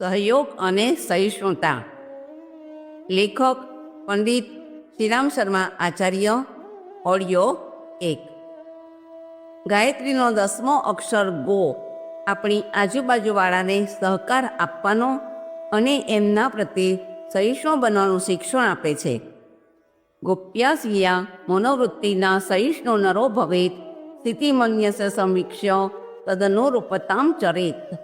સહયોગ અને સહિષ્ણુતા. લેખક પંડિત શ્રીરામ શર્મા આચાર્ય, ઓડિયો એક. ગાયત્રીનો દસમો અક્ષર ગો. આપણી આજુબાજુવાળાને સહકાર આપવાનો અને એમના પ્રત્યે સહિષ્ણુ બનવાનું શિક્ષણ આપે છે. ગોપ્યાસિયા મનોવૃત્તિના સહિષ્ણુ નરો ભવેત સ્થિતિમન્યસ સમીક્ષ્ય તદનુરૂપતામ ચરેત.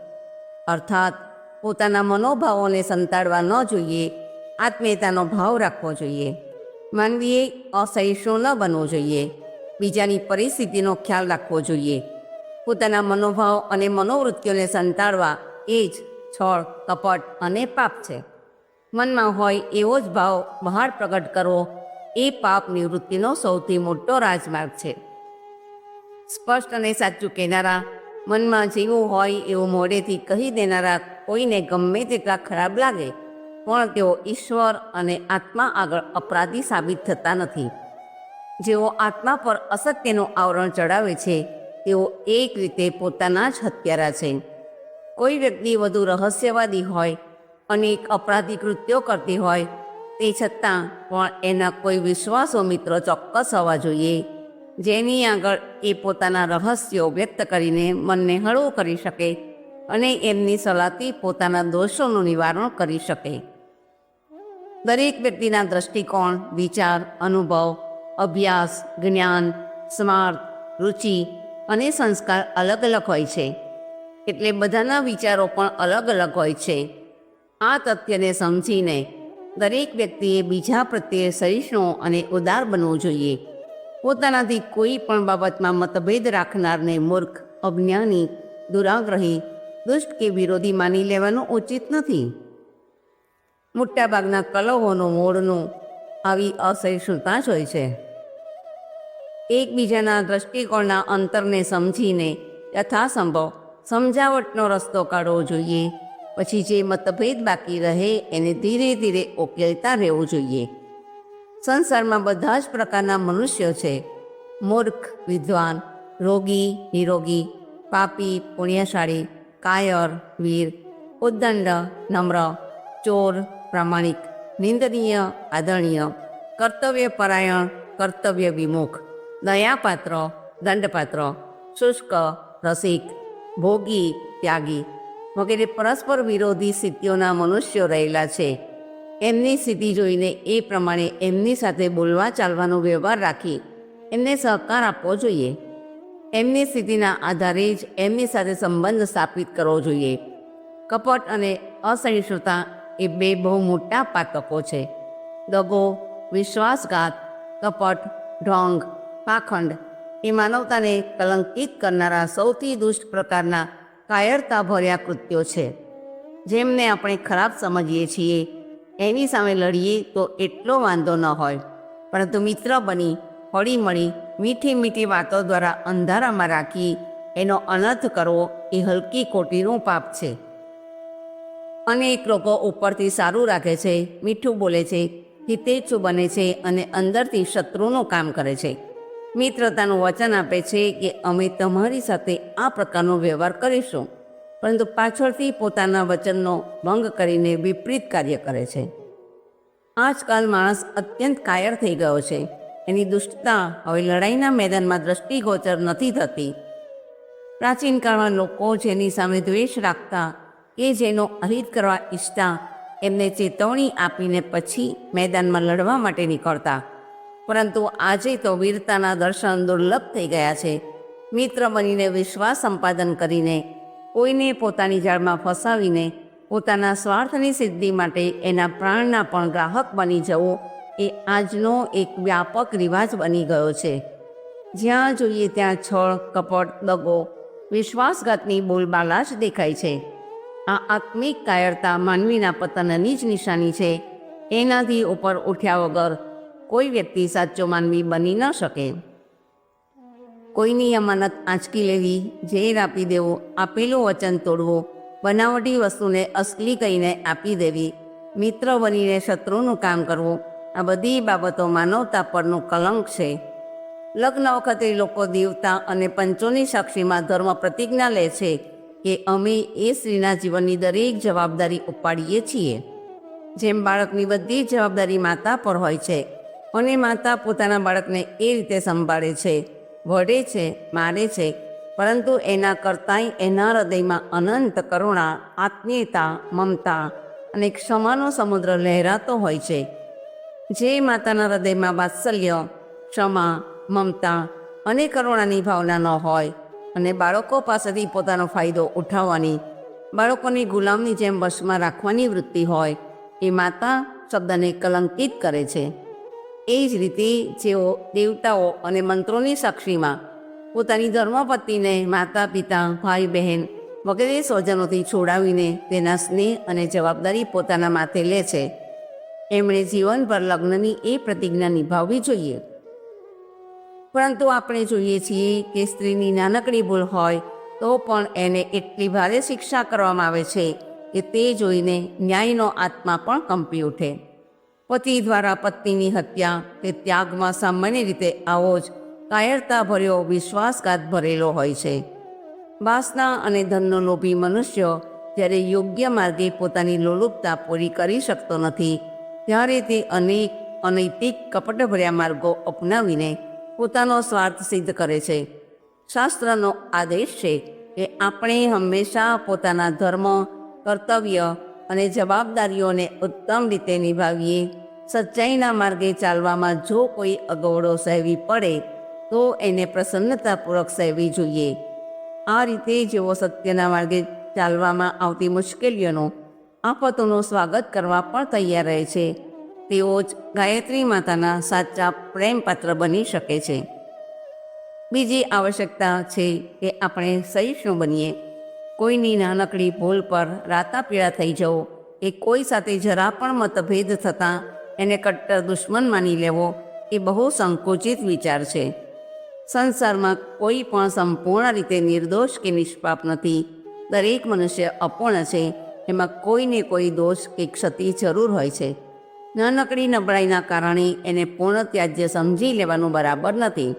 અર્થાત પોતાના મનોભાવોને સંતાડવા ન જોઈએ, આત્મીયતાનો ભાવ રાખવો જોઈએ. માનવીએ અસહિષ્ણુ ન બનવું જોઈએ, બીજાની પરિસ્થિતિનો ખ્યાલ રાખવો જોઈએ. પોતાના મનોભાવ અને મનોવૃત્તિઓને સંતાડવા એ જ છળ, કપટ અને પાપ છે. મનમાં હોય એવો જ ભાવ બહાર પ્રગટ કરવો એ પાપ નિવૃત્તિનો સૌથી મોટો રાજમાર્ગ છે. સ્પષ્ટ અને સાચું કહેનારા, મનમાં જેવું હોય એવું મોઢેથી કહી દેનારા કોઈને ગમે તેટલા ખરાબ લાગે, પણ તેઓ ઈશ્વર અને આત્મા આગળ અપરાધી સાબિત થતા નથી. જેઓ આત્મા પર અસત્યનું આવરણ ચડાવે છે, તેઓ એક રીતે પોતાના જ હત્યારા છે. કોઈ વ્યક્તિ વધુ રહસ્યવાદી હોય, અનેક અપરાધી કૃત્યો કરતી હોય, તે છતાં પણ એના કોઈ વિશ્વાસો મિત્રો ચોક્કસ હોવા જોઈએ. જેની આગળ એ પોતાના રહસ્યો વ્યક્ત કરીને મનને હળવું કરી શકે. અને એમની સલાહથી પોતાના દોષોનું નિવારણ કરી શકે. દરેક વ્યક્તિના દ્રષ્ટિકોણ, વિચાર, અનુભવ, અભ્યાસ, જ્ઞાન, સ્માર્ટ, રુચિ અને સંસ્કાર અલગ અલગ હોય છે. એટલે બધાના વિચારો પણ અલગ અલગ હોય છે. આ તથ્યને સમજીને દરેક વ્યક્તિએ બીજા પ્રત્યે સહિષ્ણુ અને ઉદાર બનવું જોઈએ. પોતાનાથી કોઈ પણ બાબતમાં મતભેદ રાખનારને મૂર્ખ, અજ્ઞાની, દુરાગ્રહી દુષ્ટ કે વિરોધી માની લેવાનું ઉચિત નથી. મોટાભાગના કલહોનું મૂળનું આવી અસહિષ્ણુતા જ હોય છે? એકબીજાના દ્રષ્ટિકોણના અંતરને સમજીને યથાસંભવ સમજાવટનો રસ્તો કાઢવો જોઈએ. પછી જે મતભેદ બાકી રહે એને ધીરે ધીરે ઉકેલતા રહેવું જોઈએ. સંસારમાં બધા જ પ્રકારના મનુષ્યો છે. મૂર્ખ, વિદ્વાન, રોગી, નિરોગી, પાપી, પુણ્યશાળી કાયર, વીર, ઉદ્દંડ, નમ્ર, ચોર, પ્રામાણિક, નિંદનીય, આદરણીય, કર્તવ્યપરાયણ, કર્તવ્ય વિમુખ, દયાપાત્ર, દંડપાત્ર, શુષ્ક, રસિક, ભોગી, ત્યાગી વગેરે પરસ્પર વિરોધી સ્થિતિઓના મનુષ્યો રહેલા છે. એમની સ્થિતિ જોઈને એ પ્રમાણે એમની સાથે બોલવા ચાલવાનો વ્યવહાર રાખી એમને સહકાર આપવો જોઈએ. એમની સ્થિતિના આધારે જ એમની સાથે સંબંધ સ્થાપિત કરવો જોઈએ. કપટ અને અસહિષ્ણુતા એ બે બહુ મોટા પાતકો છે. દગો, વિશ્વાસઘાત, કપટ, ઢોંગ, પાખંડ એ માનવતાને કલંકિત કરનારા સૌથી દુષ્ટ પ્રકારના કાયરતા ભર્યા કૃત્યો છે. જેમને આપણે ખરાબ સમજીએ છીએ, એની સામે લડીએ તો એટલો વાંધો ન હોય. પરંતુ મિત્ર બની હળી મળી મીઠી મીઠી વાતો દ્વારા અંધારામાં રાખી એનો અનર્થ કરવો એ હલકી ખોટીનું પાપ છે. અનેક લોકો ઉપરથી સારું રાખે છે, મીઠું બોલે છે, હિતેચ્છુ બને છે અને અંદરથી શત્રુનું કામ કરે છે. મિત્રતાનું વચન આપે છે કે અમે તમારી સાથે આ પ્રકારનો વ્યવહાર કરીશું, પરંતુ પાછળથી પોતાના વચનનો ભંગ કરીને વિપરીત કાર્ય કરે છે. આજકાલ માણસ અત્યંત કાયર થઈ ગયો છે. એની દુષ્ટતા હવે લડાઈના મેદાનમાં દ્રષ્ટિગોચર નથી થતી. પ્રાચીન કાળમાં લોકો જેની સામે દ્વેષ રાખતા કે જેનો અહિત કરવા ઈચ્છતા એમને ચેતવણી આપીને પછી મેદાનમાં લડવા માટે નીકળતા. પરંતુ આજે તો વીરતાના દર્શન દુર્લભ થઈ ગયા છે. મિત્ર બનીને વિશ્વાસ સંપાદન કરીને કોઈને પોતાની જાળમાં ફસાવીને પોતાના સ્વાર્થની સિદ્ધિ માટે એના પ્રાણના પણ ગ્રાહક બની જવું એ આજનો એક વ્યાપક રિવાજ બની ગયો છે. જ્યાં જોઈએ ત્યાં છળ, કપટ, દગો, વિશ્વાસઘાતની બોલબાલા જ દેખાય છે. આ આત્મિક કાયરતા માનવીના પતનની જ નિશાની છે. એનાથી ઉપર ઉઠ્યા વગર કોઈ વ્યક્તિ સાચો માનવી બની ન શકે. કોઈની અમાનત આંચકી લેવી, ઝેર આપી દેવું, આપેલું વચન તોડવું, બનાવટી વસ્તુને અસલી કહીને આપી દેવી, મિત્ર બનીને શત્રુનું કામ કરવું આ બધી બાબતો માનવતા પરનું કલંક છે. લગ્ન વખતે લોકો દેવતા અને પંચોની સાક્ષીમાં ધર્મ પ્રતિજ્ઞા લે છે કે અમે એ સ્ત્રીના જીવનની દરેક જવાબદારી ઉપાડીએ છીએ. જેમ બાળકની બધી જવાબદારી માતા પર હોય છે અને માતા પોતાના બાળકને એ રીતે સંભાળે છે, વઢે છે, મારે છે, પરંતુ એના કરતાંય એના હૃદયમાં અનંત કરુણા, આત્મીયતા, મમતા અને ક્ષમાનો સમુદ્ર લહેરાતો હોય છે. જે માતાના હૃદયમાં વાત્સલ્ય, ક્ષમા, મમતા અને કરુણાની ભાવના ન હોય અને બાળકો પાસેથી પોતાનો ફાયદો ઉઠાવવાની, બાળકોની ગુલામની જેમ વશમાં રાખવાની વૃત્તિ હોય, એ માતા શબ્દને કલંકિત કરે છે. એ જ રીતે જેઓ દેવતાઓ અને મંત્રોની સાક્ષીમાં પોતાની ધર્મપતિને માતા, પિતા, ભાઈ, બહેન વગેરે સ્વજનોથી છોડાવીને તેના સ્નેહ અને જવાબદારી પોતાના માથે લે છે. એમણે જીવનભર લગ્નની એ પ્રતિજ્ઞા નિભાવવી જોઈએ. પરંતુ આપણે જોઈએ છીએ કે સ્ત્રીની નાનકડી ભૂલ હોય તો પણ એને એટલી ભારે શિક્ષા કરવામાં આવે છે કે તે જોઈને ન્યાયનો આત્મા પણ કંપી ઉઠે. પતિ દ્વારા પત્નીની હત્યા તે ત્યાગમાં સામાન્ય રીતે આવો જ કાયરતા ભર્યો વિશ્વાસઘાત ભરેલો હોય છે. વાસના અને ધનનો લોભી મનુષ્ય જ્યારે યોગ્ય માર્ગે પોતાની લોલુપતા પૂરી કરી શકતો નથી ત્યારે તે અનેક અનૈતિક કપટભર્યા માર્ગો અપનાવીને પોતાનો સ્વાર્થ સિદ્ધ કરે છે. શાસ્ત્રનો આદેશ છે કે આપણે હંમેશા પોતાના ધર્મ, કર્તવ્ય અને જવાબદારીઓને ઉત્તમ રીતે નિભાવીએ. સચ્ચાઈના માર્ગે ચાલવામાં જો કોઈ અગવડો સહેવી પડે, તો એને પ્રસન્નતાપૂર્વક સહેવી જોઈએ. આ રીતે જેઓ સત્યના માર્ગે ચાલવામાં આવતી મુશ્કેલીઓનું આફતોનું સ્વાગત કરવા પણ તૈયાર રહે છે. તેઓ જ ગાયત્રી માતાના સાચા પ્રેમપાત્ર બની શકે છે. બીજી આવશ્યકતા છે કે આપણે સહિષ્ણુ બનીએ. કોઈની નાનકડી ભૂલ પર રાતાપીળા થઈ જવો એ કોઈ સાથે જરા પણ મતભેદ થતાં એને કટ્ટર દુશ્મન માની લેવો, એ બહુ સંકુચિત વિચાર છે. સંસારમાં કોઈ પણ સંપૂર્ણ રીતે નિર્દોષ કે નિષ્પાપ નથી. દરેક મનુષ્ય અપૂર્ણ છે. એમાં કોઈને કોઈ દોષ કે ક્ષતિ જરૂર હોય છે. નાનકડી નબળાઈના કારણે એને પૂર્ણ ત્યાજ્ય સમજી લેવાનું બરાબર નથી.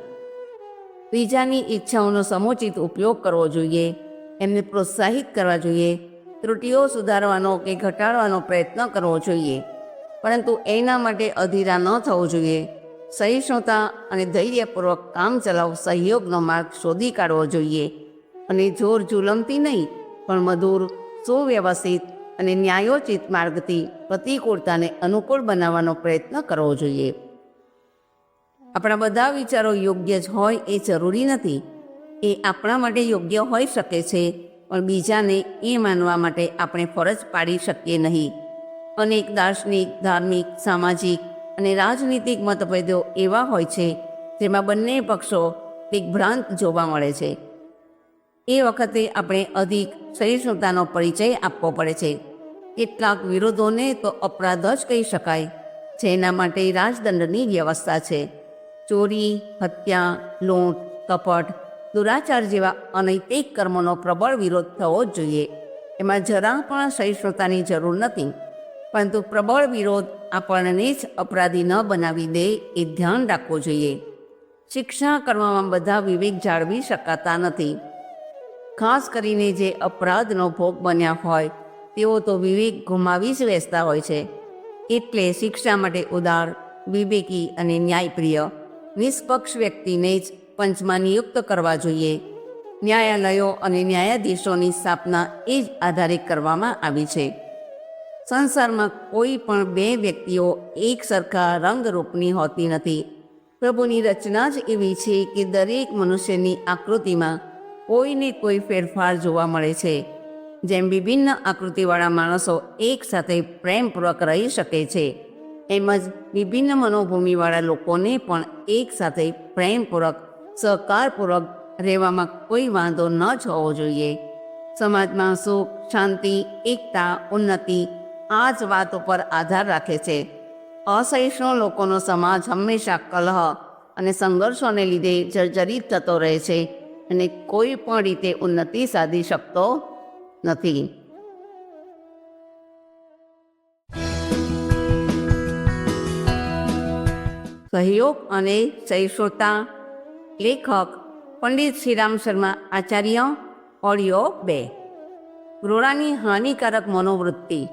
બીજાની ઈચ્છાઓનો સમુચિત ઉપયોગ કરવો જોઈએ, એમને પ્રોત્સાહિત કરવા જોઈએ, ત્રુટિઓ સુધારવાનો કે ઘટાડવાનો પ્રયત્ન કરવો જોઈએ. પરંતુ એના માટે અધીરા ન થવું જોઈએ. સહિષ્ણુતા અને ધૈર્યપૂર્વક કામ ચલાવ સહયોગનો માર્ગ શોધી કાઢવો જોઈએ. અને જોર જુલમથી નહીં, પણ મધુર સુવ્યવસ્થિત અને ન્યાયોચિત માર્ગથી પ્રતિકૂળતાને અનુકૂળ બનાવવાનો પ્રયત્ન કરવો જોઈએ. આપણા બધા વિચારો યોગ્ય જ હોય એ જરૂરી નથી. એ આપણા માટે યોગ્ય હોઈ શકે છે, પણ બીજાને એ માનવા માટે આપણે ફરજ પાડી શકીએ નહીં. અનેક દાર્શનિક, ધાર્મિક, સામાજિક અને રાજનીતિક મતભેદો એવા હોય છે, જેમાં બંને પક્ષો દિગ્ભ્રાંત જોવા મળે છે. એ વખતે આપણે અધિક સહિષ્ણુતાનો પરિચય આપવો પડે છે. કેટલાક વિરોધોને તો અપરાધ જ કહી શકાય, જેના માટે રાજદંડની વ્યવસ્થા છે. ચોરી, હત્યા, લૂંટ, કપટ, દુરાચાર જેવા અનૈતિક કર્મોનો પ્રબળ વિરોધ થવો જ જોઈએ. એમાં જરા પણ સહિષ્ણુતાની જરૂર નથી, પરંતુ પ્રબળ વિરોધ આપણને જ અપરાધી ન બનાવી દે એ ધ્યાન રાખવું જોઈએ. શિક્ષા કરવામાં બધા વિવેક જાળવી શકાતા નથી. ખાસ કરીને જે અપરાધનો ભોગ બન્યા હોય, તેઓ તો વિવેક ગુમાવી જ બેસતા હોય છે. એટલે શિક્ષા માટે ઉદાર, વિવેકી અને ન્યાયપ્રિય, નિષ્પક્ષ વ્યક્તિને જ પંચમાં નિયુક્ત કરવા જોઈએ. ન્યાયાલયો અને ન્યાયાધીશોની સ્થાપના એ જ આધારે કરવામાં આવી છે. સંસારમાં કોઈ પણ બે વ્યક્તિઓ એક સરખા રંગરૂપની હોતી નથી. પ્રભુની રચના જ એવી છે કે દરેક મનુષ્યની આકૃતિમાં કોઈને કોઈ ફેરફાર જોવા મળે છે, જેમ વિભિન્ન આકૃતિવાળા માણસો એકસાથે પ્રેમપૂર્વક રહી શકે છે એમ જ વિભિન્ન મનોભૂમિવાળા લોકોને પણ એકસાથે પ્રેમપૂર્વક, સહકારપૂર્વક રહેવામાં કોઈ વાંધો ન જ હોવો જોઈએ. સમાજમાં સુખ, શાંતિ, એકતા, ઉન્નતિ આ જ વાત ઉપર આધાર રાખે છે. અસહિષ્ણુ લોકોનો સમાજ હંમેશા કલહ અને સંઘર્ષોને લીધે જર્જરિત થતો રહે છે. અને કોઈ પણ રીતે ઉન્નતિ સાધી શકતો નથી. સહયોગ અને સહિષ્ણુતા લેખક પંડિત શ્રીરામ શર્મા આચાર્ય ઓડિયો બે. રોડાની હાનિકારક મનોવૃત્તિ.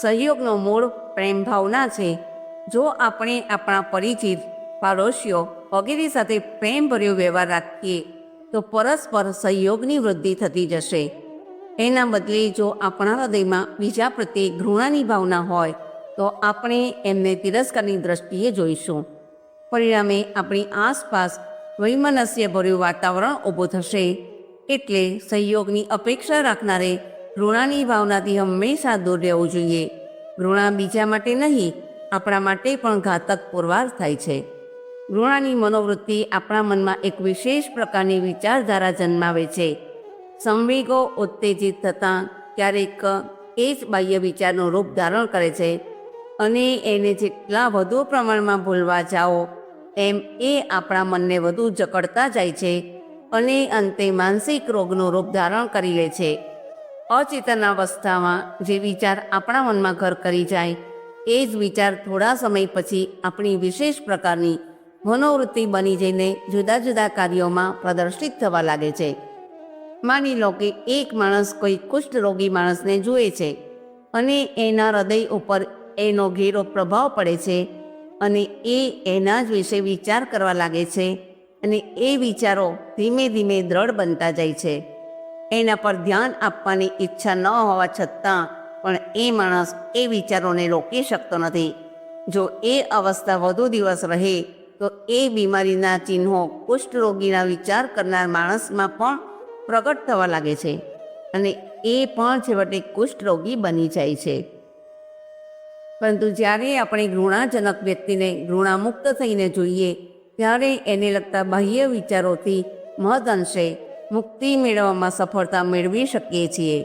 સહયોગનો મૂળ પ્રેમ ભાવના છે. જો આપણે આપણા પરિચિત પાડોશીઓ વગેરે સાથે પ્રેમભર્યો વ્યવહાર રાખીએ તો પરસ્પર સહયોગની વૃદ્ધિ થતી જશે. એના બદલે જો આપણા હૃદયમાં બીજા પ્રત્યે ઘૃણાની ભાવના હોય, તો આપણે એમને તિરસ્કારની દ્રષ્ટિએ જોઈશું. પરિણામે આપણી આસપાસ વૈમનસ્યભર્યું વાતાવરણ ઊભું થશે. એટલે સહયોગની અપેક્ષા રાખનારે ઘૃણાની ભાવનાથી હંમેશા દૂર રહેવું જોઈએ. ઘૃણા બીજા માટે નહીં, આપણા માટે પણ ઘાતક પુરવાર થાય છે. ઘૃણાની મનોવૃત્તિ આપણા મનમાં એક વિશેષ પ્રકારની વિચારધારા જન્માવે છે. સંવેગો ઉત્તેજિત થતાં ક્યારેક એ જ બાહ્ય વિચારનું રૂપ ધારણ કરે છે. અને એને જેટલા વધુ પ્રમાણમાં ભૂલવા જાઓ, એમ એ આપણા મનને વધુ જકડતા જાય છે અને અંતે માનસિક રોગનું રૂપ ધારણ કરી લે છે. અચેતન અવસ્થામાં જે વિચાર આપણા મનમાં ઘર કરી જાય, એ જ વિચાર થોડા સમય પછી આપણી વિશેષ પ્રકારની મનોવૃત્તિ બની જઈને જુદા જુદા કાર્યોમાં પ્રદર્શિત થવા લાગે છે. માની લો કે એક માણસ કોઈ કુષ્ઠરોગી માણસને જુએ છે અને એના હૃદય ઉપર એનો ઘેરો પ્રભાવ પડે છે અને એ એના જ વિશે વિચાર કરવા લાગે છે અને એ વિચારો ધીમે ધીમે દ્રઢ બનતા જાય છે. એના પર ધ્યાન આપવાની ઈચ્છા ન હોવા છતાં પણ એ માણસ એ વિચારોને રોકી શકતો નથી. જો એ અવસ્થા વધુ દિવસ રહે તો એ બીમારીના ચિહ્નો કુષ્ઠરોગીના વિચાર કરનાર માણસમાં પણ પ્રગટ થવા લાગે છે અને એ પણ છેવટે કુષ્ઠરોગી બની જાય છે. પરંતુ જ્યારે આપણે ઘૃણાજનક વ્યક્તિને ઘૃણામુક્ત થઈને જોઈએ, ત્યારે એને લગતા બાહ્ય વિચારોથી મહદઅંશે મુક્તિ મેળવવામાં સફળતા મેળવી શકીએ છીએ.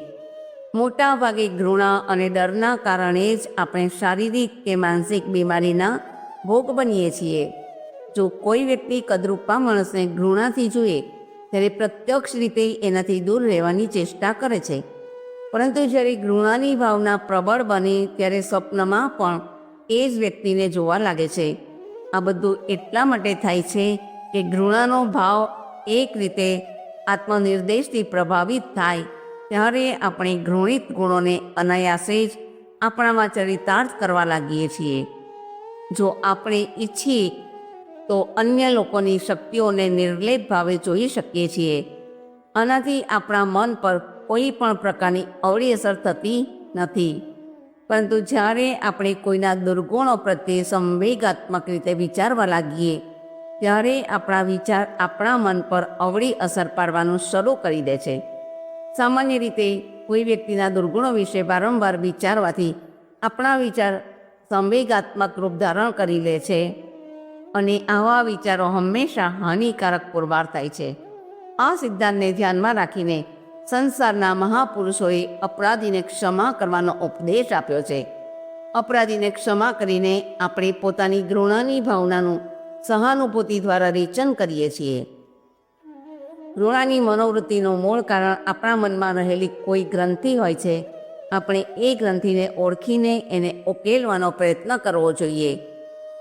મોટા ભાગે ઘૃણા અને ડરના કારણે જ આપણે શારીરિક કે માનસિક બીમારીના ભોગ બનીએ છીએ. જો કોઈ વ્યક્તિ કદરૂપા માણસને ઘૃણાથી જુએ, ત્યારે પ્રત્યક્ષ રીતે એનાથી દૂર રહેવાની ચેષ્ટા કરે છે. પરંતુ જ્યારે ઘૃણાની ભાવના પ્રબળ બને, ત્યારે સ્વપ્નમાં પણ એ જ વ્યક્તિને જોવા લાગે છે. આ બધું એટલા માટે થાય છે કે ઘૃણાનો ભાવ એક રીતે આત્મનિર્દેશથી પ્રભાવિત થાય, ત્યારે આપણે ઘૃણિત ગુણોને અનાયાસે જ આપણામાં ચરિતાર્થ કરવા લાગીએ છીએ. જો આપણે ઈચ્છીએ તો અન્ય લોકોની શક્તિઓને નિર્લેપ ભાવે જોઈ શકીએ છીએ. આનાથી આપણા મન પર કોઈ પણ પ્રકારની અવળી અસર થતી નથી. પરંતુ જ્યારે આપણે કોઈના દુર્ગુણો પ્રત્યે સંવેગાત્મક રીતે વિચારવા લાગીએ, ત્યારે આપણા વિચાર આપણા મન પર અવળી અસર પાડવાનું શરૂ કરી દે છે. સામાન્ય રીતે કોઈ વ્યક્તિના દુર્ગુણો વિશે વારંવાર વિચારવાથી આપણા વિચાર સંવેગાત્મક રૂપ ધારણ કરી લે છે. અને આવા વિચારો હંમેશા હાનિકારક પુરવાર થાય છે. આ સિદ્ધાંતને ધ્યાનમાં રાખીને સંસારના મહાપુરુષોએ અપરાધીને ક્ષમા કરવાનો ઉપદેશ આપ્યો છે. અપરાધીને ક્ષમા કરીને આપણે પોતાની ઘૃણાની ભાવનાનું સહાનુભૂતિ દ્વારા રેચન કરીએ છીએ. ઘૃણાની મનોવૃત્તિનું મૂળ કારણ આપણા મનમાં રહેલી કોઈ ગ્રંથિ હોય છે. આપણે એ ગ્રંથિને ઓળખીને એને ઉકેલવાનો પ્રયત્ન કરવો જોઈએ.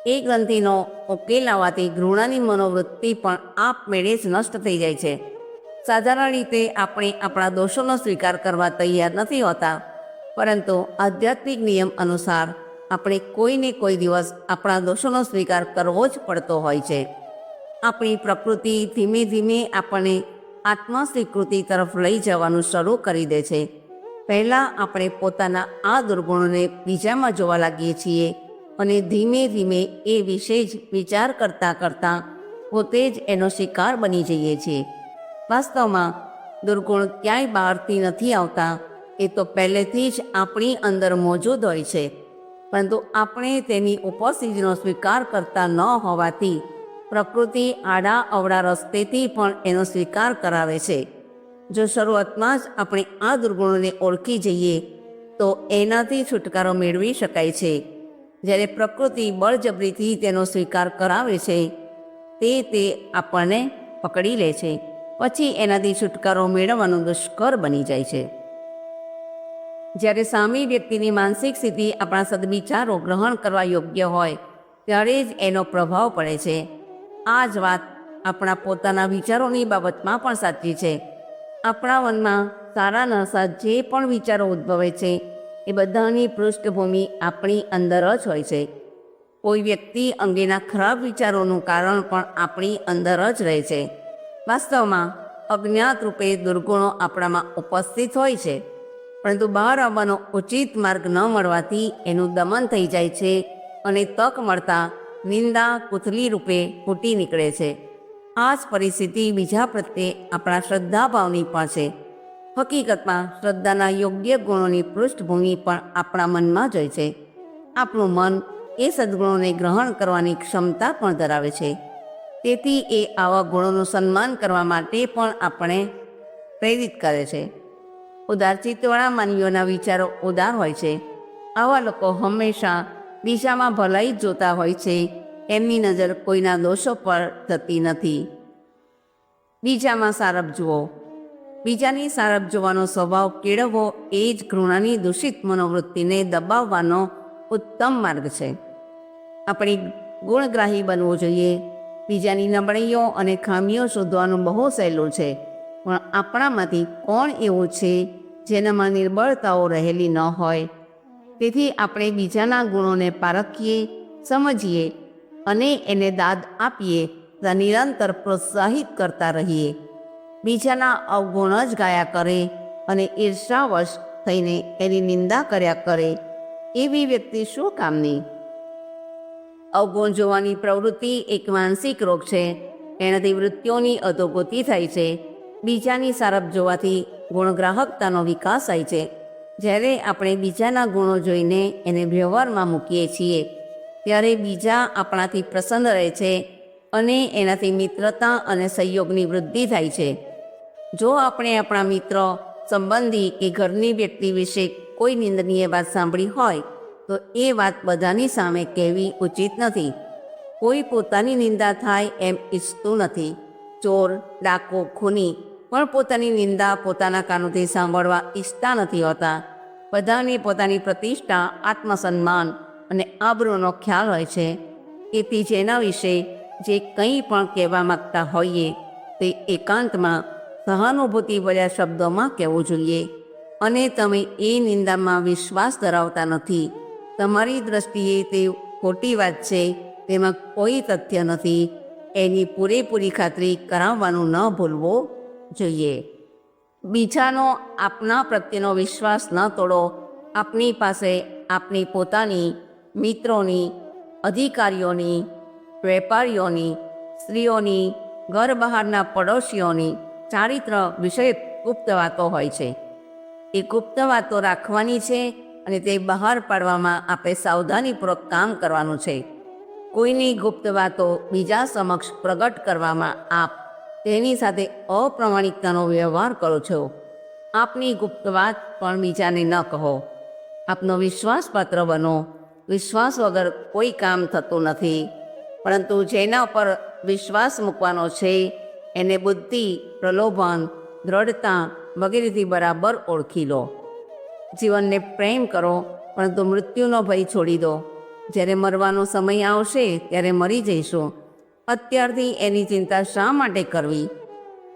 એ ગ્રંથિનો ઉકેલ આવવાથી ઘૃણાની મનોવૃત્તિ પણ આપમેળે જ નષ્ટ થઈ જાય છે. સાધારણ રીતે આપણે આપણા દોષોનો સ્વીકાર કરવા તૈયાર નથી હોતા, પરંતુ આધ્યાત્મિક નિયમ અનુસાર આપણે કોઈને કોઈ દિવસ આપણા દોષોનો સ્વીકાર કરવો જ પડતો હોય છે. આપણી પ્રકૃતિ ધીમે ધીમે આપણને આત્મસ્વીકૃતિ તરફ લઈ જવાનું શરૂ કરી દે છે. પહેલાં આપણે પોતાના આ દુર્ગુણોને બીજામાં જોવા લાગીએ છીએ. અને ધીમે ધીમે એ વિશે જ વિચાર કરતાં કરતાં પોતે જ એનો શિકાર બની જઈએ છીએ. વાસ્તવમાં દુર્ગુણ ક્યાંય બહારથી નથી આવતા, એ તો પહેલેથી જ આપણી અંદર મોજૂદ હોય છે. પરંતુ આપણે તેની ઉપસ્થિતિનો સ્વીકાર કરતા ન હોવાથી પ્રકૃતિ આડા અવળા રસ્તેથી પણ એનો સ્વીકાર કરાવે છે. જો શરૂઆતમાં જ આપણે આ દુર્ગુણોને ઓળખી જઈએ, તો એનાથી છુટકારો મેળવી શકાય છે. જ્યારે પ્રકૃતિ બળજબરીથી તેનો સ્વીકાર કરાવે છે, તે તે આપણને પકડી લે છે. પછી એનાથી છુટકારો મેળવવાનું દુષ્કર બની જાય છે. જ્યારે સામી વ્યક્તિની માનસિક સ્થિતિ આપણા સદવિચારો ગ્રહણ કરવા યોગ્ય હોય, ત્યારે જ એનો પ્રભાવ પડે છે. આ જ વાત આપણા પોતાના વિચારોની બાબતમાં પણ સાચી છે. આપણા મનમાં સારા નરસા જે પણ વિચારો ઉદ્ભવે છે. એ બધાની પૃષ્ઠભૂમિ આપણી અંદર જ હોય છે. કોઈ વ્યક્તિ અંગેના ખરાબ વિચારોનું કારણ પણ આપણી અંદર જ રહે છે. વાસ્તવમાં અજ્ઞાત રૂપે દુર્ગુણો આપણામાં ઉપસ્થિત હોય છે. પરંતુ બહાર આવવાનો ઉચિત માર્ગ ન મળવાથી એનું દમન થઈ જાય છે અને તક મળતા નિંદા કુથલી રૂપે ફૂટી નીકળે છે. આ જ પરિસ્થિતિ બીજા પ્રત્યે આપણા શ્રદ્ધાભાવની પણ છે. હકીકતમાં શ્રદ્ધાના યોગ્ય ગુણોની પૃષ્ઠભૂમિ પણ આપણા મનમાં જ હોય છે. આપણું મન એ સદ્ગુણોને ગ્રહણ કરવાની ક્ષમતા પણ ધરાવે છે. તેથી એ આવા ગુણોનું સન્માન કરવા માટે પણ આપણે પ્રેરિત કરે છે. ઉદાર ચિત્તવાળા માનવીઓના વિચારો ઉદાર હોય છે. આવા લોકો હંમેશા બીજામાં ભલાઈ જોતા હોય છે. એમની નજર કોઈના દોષો પર થતી નથી. બીજામાં સારપ જુઓ. બીજાની સારપ જોવાનો સ્વભાવ કેળવવો એ જ ઘૃણાની દૂષિત મનોવૃત્તિને દબાવવાનો ઉત્તમ માર્ગ છે. આપણે ગુણગ્રાહી બનવું જોઈએ. બીજાની નબળીઓ અને ખામીઓ શોધવાનું બહુ સહેલું છે. પણ આપણામાંથી કોણ એવું છે જેનામાં નિર્બળતાઓ રહેલી ન હોય? તેથી આપણે બીજાના ગુણોને પારખીએ, સમજીએ અને એને દાદ આપીએ, તથા નિરંતર પ્રોત્સાહિત કરતા રહીએ. બીજાના અવગુણ જ ગાયા કરે અને ઈર્ષાવશ થઈને એની નિંદા કર્યા કરે, એવી વ્યક્તિ શું કામની? અવગુણ જોવાની પ્રવૃત્તિ એક માનસિક રોગ છે. એનાથી વૃત્તિઓની અધોગતિ થાય છે. બીજાની સારપ જોવાથી ગુણગ્રાહકતાનો વિકાસ થાય છે. જ્યારે આપણે બીજાના ગુણો જોઈને એને વ્યવહારમાં મૂકીએ છીએ, ત્યારે બીજા આપણાથી પ્રસન્ન રહે છે અને એનાથી મિત્રતા અને સહયોગની વૃદ્ધિ થાય છે. જો આપણે આપણા મિત્ર, સંબંધી કે ઘરની વ્યક્તિ વિશે કોઈ નિંદનીય વાત સાંભળી હોય, તો એ વાત બધાની સામે કહેવી ઉચિત નથી. કોઈ પોતાની નિંદા થાય એમ ઈચ્છતું નથી. ચોર, ડાકો, ખૂની પણ પોતાની નિંદા પોતાના કાનોથી સાંભળવા ઈચ્છતા નથી હોતા. બધાને પોતાની પ્રતિષ્ઠા, આત્મસન્માન અને આબરૂનો ખ્યાલ હોય છે. એથી જેના વિશે જે કંઈ પણ કહેવા માગતા હોઈએ, તે એકાંતમાં સહાનુભૂતિભર્યા શબ્દોમાં કહેવું જોઈએ. અને તમે એ નિંદામાં વિશ્વાસ ધરાવતા નથી. તમારી દ્રષ્ટિએ તે ખોટી વાત છે, તેમાં કોઈ તથ્ય નથી. એની પૂરેપૂરી ખાતરી કરાવવાનું ન ભૂલવું જોઈએ. બીજાનો આપના પ્રત્યેનો વિશ્વાસ ન તોડો. આપની પાસે આપની પોતાની, મિત્રોની, અધિકારીઓની, વેપારીઓની, સ્ત્રીઓની, ઘર બહારના પડોશીઓની ચારિત્ર વિષય ગુપ્ત વાતો હોય છે. એ ગુપ્ત વાતો રાખવાની છે અને તે બહાર પાડવામાં આપણે સાવધાનીપૂર્વક કામ કરવાનું છે. કોઈની ગુપ્ત વાતો બીજા સમક્ષ પ્રગટ કરવામાં આપ તેની સાથે અપ્રમાણિકતાનો વ્યવહાર કરો છો. આપની ગુપ્ત વાત પણ બીજાને ન કહો. આપનો વિશ્વાસપાત્ર બનો. વિશ્વાસ વગર કોઈ કામ થતું નથી. પરંતુ જેના પર વિશ્વાસ મૂકવાનો છે એને બુદ્ધિ, પ્રલોભન, દ્રઢતા વગેરેથી બરાબર ઓળખી લો. જીવનને પ્રેમ કરો, પરંતુ મૃત્યુનો ભય છોડી દો. જ્યારે મરવાનો સમય આવશે, ત્યારે મરી જઈશું. અત્યારથી એની ચિંતા શા માટે કરવી?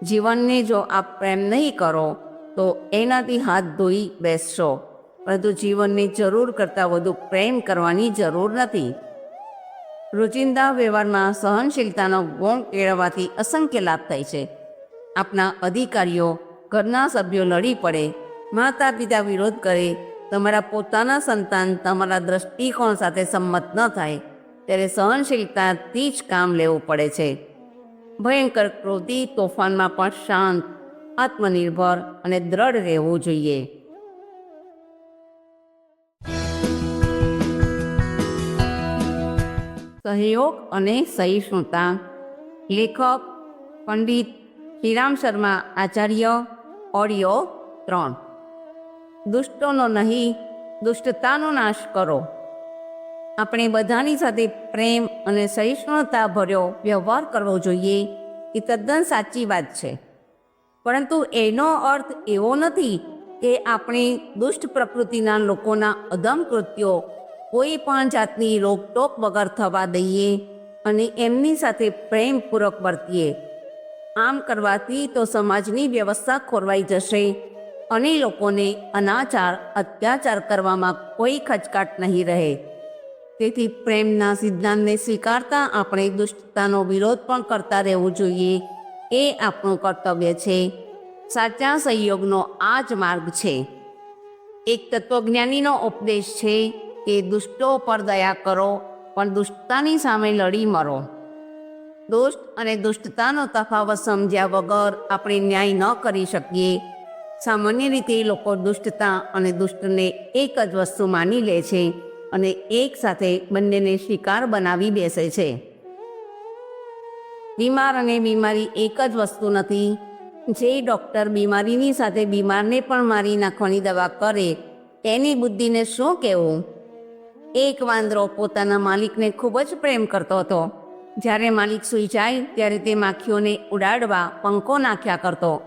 જીવનને જો આપ પ્રેમ નહીં કરો, તો એનાથી હાથ ધોઈ બેસશો. પરંતુ જીવનને જરૂર કરતાં વધુ પ્રેમ કરવાની જરૂર નથી. રોજિંદા વ્યવહારમાં સહનશીલતાનો ગુણ કેળવવાથી અસંખ્ય લાભ થાય છે. આપના અધિકારીઓ, ઘરના સભ્યો લડી પડે માતા પિતા વિરોધ કરે, તમારા પોતાના સંતાન તમારા દ્રષ્ટિકોણ સાથે સંમત ન થાય, ત્યારે સહનશીલતાથી જ કામ લેવું પડે છે. ભયંકર ક્રોધી તોફાનમાં પણ શાંત, આત્મનિર્ભર અને દ્રઢ રહેવું જોઈએ. સહયોગ અને સહિષ્ણુતા. લેખક પંડિત શ્રીરામ શર્મા આચાર્ય, ઓડિયો ત્રણ. દુષ્ટોનો નહીં, દુષ્ટતાનો નાશ કરો. આપણે બધાની સાથે પ્રેમ અને સહિષ્ણુતા ભર્યો વ્યવહાર કરવો જોઈએ એ તદ્દન સાચી વાત છે. પરંતુ એનો અર્થ એવો નથી કે આપણે દુષ્ટ પ્રકૃતિના લોકોના અધમ કૃત્યો કોઈ પણ જાતની રોકટોક વગર થવા દઈએ અને એમની સાથે પ્રેમપૂર્વક વર્તીએ. આમ કરવાથી તો સમાજની વ્યવસ્થા ખોરવાઈ જશે અને લોકોને અનાચાર, અત્યાચાર કરવામાં કોઈ ખચકાટ નહીં રહે. તેથી પ્રેમના સિદ્ધાંતને સ્વીકારતા આપણે દુષ્ટતાનો વિરોધ પણ કરતા રહેવું જોઈએ. એ આપણું કર્તવ્ય છે. સાચા સહયોગનો આ જ માર્ગ છે. એક તત્વજ્ઞાનીનો ઉપદેશ છે. કે દુષ્ટો પર દયા કરો, પણ દુષ્ટતાની સામે લડી મરો. દુષ્ટ અને દુષ્ટતાનો તફાવત સમજ્યા વગર આપણે ન્યાય ન કરી શકીએ. સામાન્ય રીતે લોકો દુષ્ટતા અને દુષ્ટને એક જ વસ્તુ માની લે છે અને એક સાથે બંનેને શિકાર બનાવી બેસે છે. બીમાર અને બીમારી એક જ વસ્તુ નથી. જે ડૉક્ટર બીમારીની સાથે બીમારને પણ મારી નાખવાની દવા કરે, તેની બુદ્ધિને શું કહેવું? એક વાંદરો પોતાના માલિકને ખૂબ જ પ્રેમ કરતો હતો. જ્યારે માલિક સૂઈ જાય, ત્યારે તે માખીઓને ઉડાડવા પંખો નાખ્યા કરતો.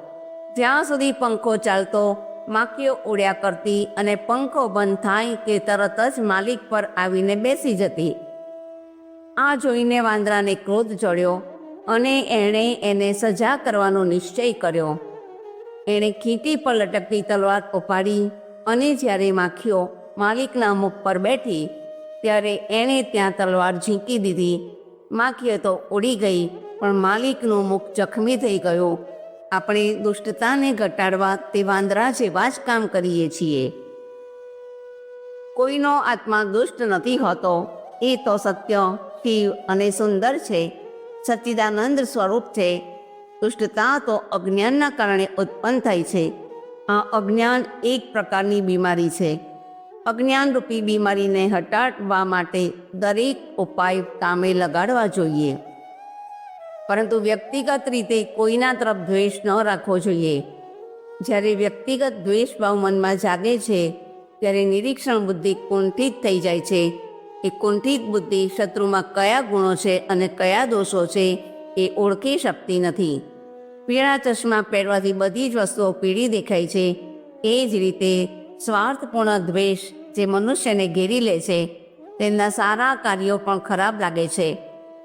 જ્યાં સુધી પંખો ચાલતો, માખીઓ ઉડ્યા કરતી અને પંખો બંધ થાય તે તરત જ માલિક પર આવીને બેસી જતી. આ જોઈને વાંદરાને ક્રોધ ચડ્યો અને એણે એને સજા કરવાનો નિશ્ચય કર્યો. એણે ખીટી પર લટકતી તલવાર ઉપાડી અને જ્યારે માખીઓ માલિકના મુખ પર બેઠી ત્યારે એણે ત્યાં તલવાર ઝીંકી દીધી. માખીએ તો ઉડી ગઈ, પણ માલિકનું મુખ જખમી થઈ ગયું. આપણે દુષ્ટતાને ઘટાડવા તે વાંદરા જેવા જ કામ કરીએ છીએ. કોઈનો આત્મા દુષ્ટ નથી હોતો. એ તો સત્ય, શિવ અને સુંદર છે. સચ્ચિદાનંદ સ્વરૂપ છે. દુષ્ટતા તો અજ્ઞાનના કારણે ઉત્પન્ન થાય છે. આ અજ્ઞાન એક પ્રકારની બીમારી છે. અજ્ઞાનરૂપી બીમારીને હટાડવા માટે દરેક ઉપાય કામે લગાડવા જોઈએ. પરંતુ વ્યક્તિગત રીતે કોઈના તરફ દ્વેષ ન રાખવો જોઈએ. જ્યારે વ્યક્તિગત દ્વેષ ભાવ મનમાં જાગે છે, ત્યારે નિરીક્ષણ બુદ્ધિ કુંઠિત થઈ જાય છે. એ કુંઠિત બુદ્ધિ શત્રુમાં કયા ગુણો છે અને કયા દોષો છે એ ઓળખી શકતી નથી. પીળા ચશ્મા પહેરવાથી બધી જ વસ્તુઓ પીળી દેખાય છે. એ જ રીતે સ્વાર્થપૂર્ણ દ્વેષ જે મનુષ્યને ઘેરી લે છે, તેમના સારા કાર્યો પણ ખરાબ લાગે છે.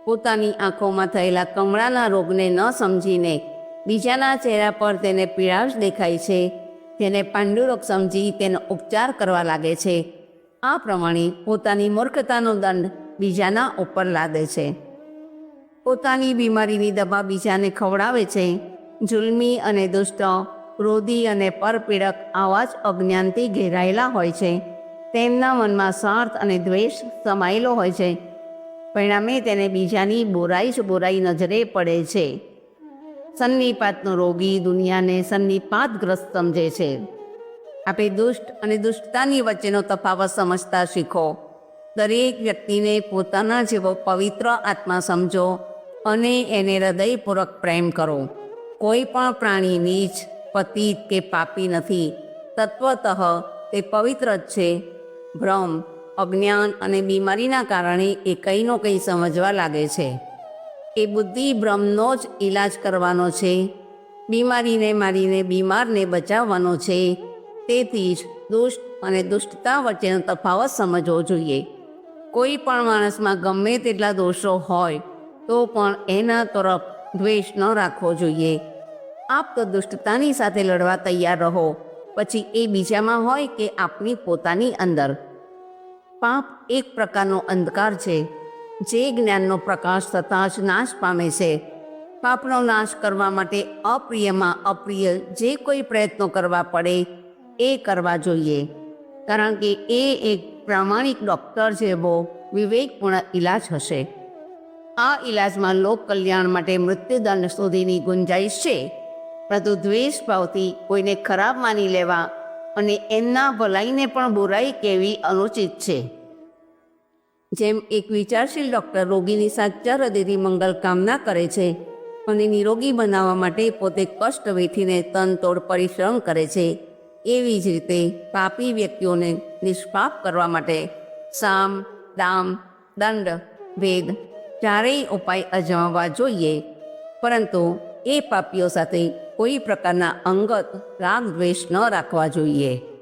પોતાની આંખોમાં થયેલા કમળાના રોગને ન સમજીને બીજાના ચહેરા પર તેને પીળાશ દેખાય છે. તેને પાંડુરોગ સમજી તેનો ઉપચાર કરવા લાગે છે. આ પ્રમાણે પોતાની મૂર્ખતાનો દંડ બીજાના ઉપર લાદે છે. પોતાની બીમારીની દવા બીજાને ખવડાવે છે. જુલમી અને દુષ્ટ ક્રોધી અને પરપીડક આવા જ અજ્ઞાનથી ઘેરાયેલા હોય છે. તેમના મનમાં સ્વાર્થ અને દ્વેષ સમાયેલો હોય છે. પરિણામે તેને બીજાની બોરાઈ જ બોરાઈ નજરે પડે છે. સન્નિપાતનો રોગી દુનિયાને સન્નિપાતગ્રસ્ત સમજે છે. આપણે દુષ્ટ અને દુષ્ટતાની વચ્ચેનો તફાવત સમજતા શીખો. દરેક વ્યક્તિને પોતાના જેવો પવિત્ર આત્મા સમજો અને એને હૃદયપૂર્વક પ્રેમ કરો. કોઈ પણ પ્રાણી નીચ પતિત કે પાપી નથી. તત્વતઃ તે પવિત્ર જ છે. ભ્રમ, અજ્ઞાન અને બીમારીના કારણે એ કંઈનો કંઈ સમજવા લાગે છે. એ બુદ્ધિ ભ્રમનો જ ઈલાજ કરવાનો છે. બીમારીને મારીને બીમારને બચાવવાનો છે. તેથી જ દુષ્ટ અને દુષ્ટતા વચ્ચેનો તફાવત સમજવો જોઈએ. કોઈ પણ માણસમાં ગમે તેટલા દોષો હોય, તો પણ એના તરફ દ્વેષ ન રાખવો જોઈએ. આપ તો દુષ્ટતાની સાથે લડવા તૈયાર રહો. પછી એ બીજામાં હોય કે આપની પોતાની અંદર. પાપ એક પ્રકારનો અંધકાર છે. જે જ્ઞાનનો પ્રકાશ થતાં જ નાશ પામે છે. પાપનો નાશ કરવા માટે અપ્રિયમાં અપ્રિય જે કોઈ પ્રયત્નો કરવા પડે, એ કરવા જોઈએ. કારણ કે એ એક પ્રામાણિક ડૉક્ટર જેવો વિવેકપૂર્ણ ઈલાજ હશે. આ ઈલાજમાં લોક કલ્યાણ માટે મૃત્યુદંડ સુધીની ગુંજાઈશ છે. પરંતુ દ્વેષ ભાવથી કોઈને ખરાબ માની લેવા અને એમના ભલાઈને પણ બુરાઈ કહેવી અનુચિત છે. જેમ એક વિચારશીલ ડૉક્ટર રોગીની સાચા હૃદયથી મંગલ કામના કરે છે અને નિરોગી બનાવવા માટે પોતે કષ્ટ વેઠીને તનતોડ પરિશ્રમ કરે છે, એવી જ રીતે પાપી વ્યક્તિઓને નિષ્પાપ કરવા માટે સામ, દામ, દંડ, ભેદ ચારેય ઉપાય અજમાવવા જોઈએ. પરંતુ એ પાપીઓ સાથે કોઈ પ્રકારના અંગત રાગ દ્વેષ ન રાખવા જોઈએ.